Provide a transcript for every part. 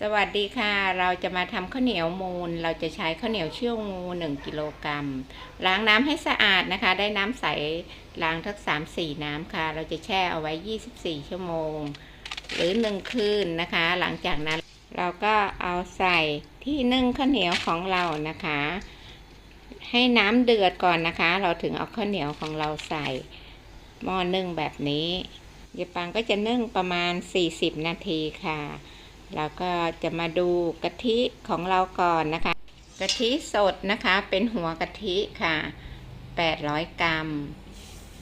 สวัสดีค่ะ เราจะมาทำข้าวเหนียวมูล เราจะใช้ข้าวเหนียวเชื่องู 1 กิโลกรัม ล้างน้ำให้สะอาดนะคะ ได้น้ำใส ล้างทัก3 4 น้ำค่ะ เราจะแช่เอาไว้ 24 ชั่วโมง หรือ 1 คืนนะคะ หลังจากนั้นเราก็เอาใส่ที่นึ่งข้าวเหนียวของเรานะคะ ให้น้ำเดือดก่อนนะคะ เราถึงเอาข้าวเหนียวของเราใส่หม้อนึ่งแบบนี้ยายปังก็จะนึ่งประมาณ 40 นาทีค่ะ แล้วก็จะมาดูกะทิของเราก่อนนะคะ กะทิสดนะคะเป็นหัวกะทิค่ะ 800 กรัม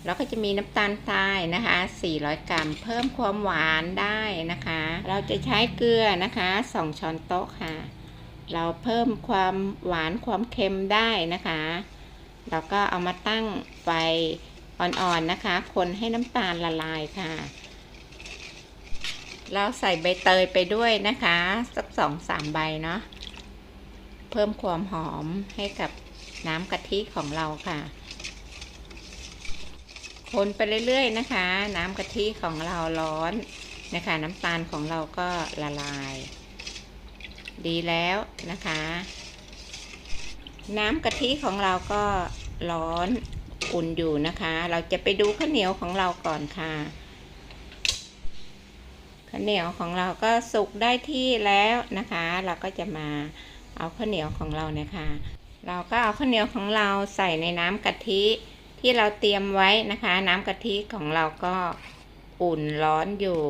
แล้วก็จะมีน้ำตาลทรายนะคะ 400 กรัม เพิ่มความหวานได้นะคะ เราจะใช้เกลือนะคะ 2 ช้อนโต๊ะค่ะ เราเพิ่มความหวานความเค็มได้นะคะ เราก็เอามาตั้งไฟอ่อนๆนะคะ คนให้น้ำตาลละลายค่ะ เราใส่ใบเตยไปด้วยนะคะ สักสองสามใบเนาะเพิ่มความหอมให้กับน้ำกะทิของเราค่ะ คนไปเรื่อยๆนะคะ น้ำกะทิของเราร้อนนะคะ น้ำตาลของเราก็ละลาย ดีแล้วนะคะ น้ำกะทิของเราก็ร้อนอุ่นอยู่นะคะ เราจะไปดูข้าวเหนียวของเราก่อนค่ะ ข้าวเหนียวของเราก็สุกได้ที่แล้วนะคะ เราก็จะมาเอาข้าวเหนียวของเราเนี่ยค่ะเราก็เอาข้าวเหนียวของเราใส่ในน้ำกะทิที่เราเตรียมไว้นะคะ น้ำกะทิของเราก็อุ่นร้อนอยู่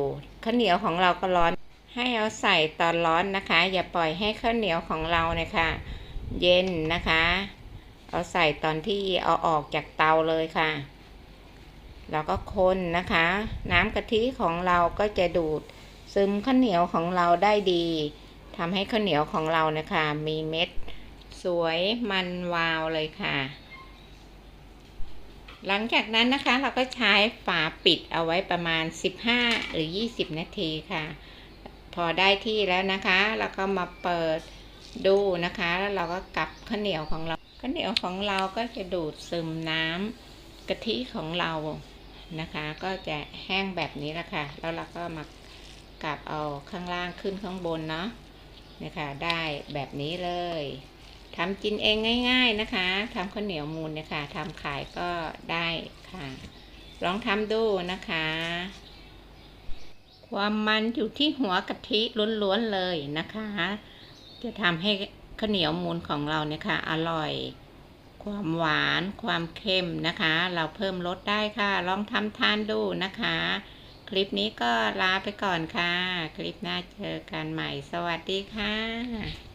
ข้าวเหนียวของเราก็ร้อน ให้เอาใส่ตอนร้อนนะคะ อย่าปล่อยให้ข้าวเหนียวของเราเนี่ยค่ะเย็นนะคะ เอาใส่ตอนที่เอาออกจากเตาเลยค่ะ แล้วก็คนนะคะ น้ำกะทิของเราก็จะดูดซึมข้าวเหนียวของเราได้ดีทำให้ข้าวเหนียวของเรานะคะ มีเม็ด สวยมันวาวเลยค่ะ หลังจากนั้นนะคะเราก็ใช้ฝาปิดเอาไว้ประมาณ 15 หรือ 20 นาทีค่ะ พอได้ที่แล้วนะคะเราก็มาเปิดดูนะคะ แล้วเราก็กลับข้าวเหนียวของเราข้าวเหนียวของเราก็จะดูดซึมน้ำกะทิของเรา นะคะ ก็จะแห้งแบบนี้แหละค่ะ แล้วเราก็มากลับเอาข้างล่างขึ้นข้างบนเนาะนะคะได้แบบนี้เลยทำกินเองง่าย ๆนะคะทำข้าวเหนียวมูลเนี่ยค่ะทำขายก็ได้ค่ะ ลองทำดูนะคะ ความมันอยู่ที่หัวกะทิล้วนๆเลยนะคะ จะทำให้ข้าวเหนียวมูลของเราเนี่ยค่ะ อร่อย ความหวานความเค็มนะคะ เราเพิ่มรสได้ค่ะ ลองทำทานดูนะคะ คลิปนี้ก็ลาไปก่อนค่ะ คลิปหน้าเจอกันใหม่สวัสดีค่ะ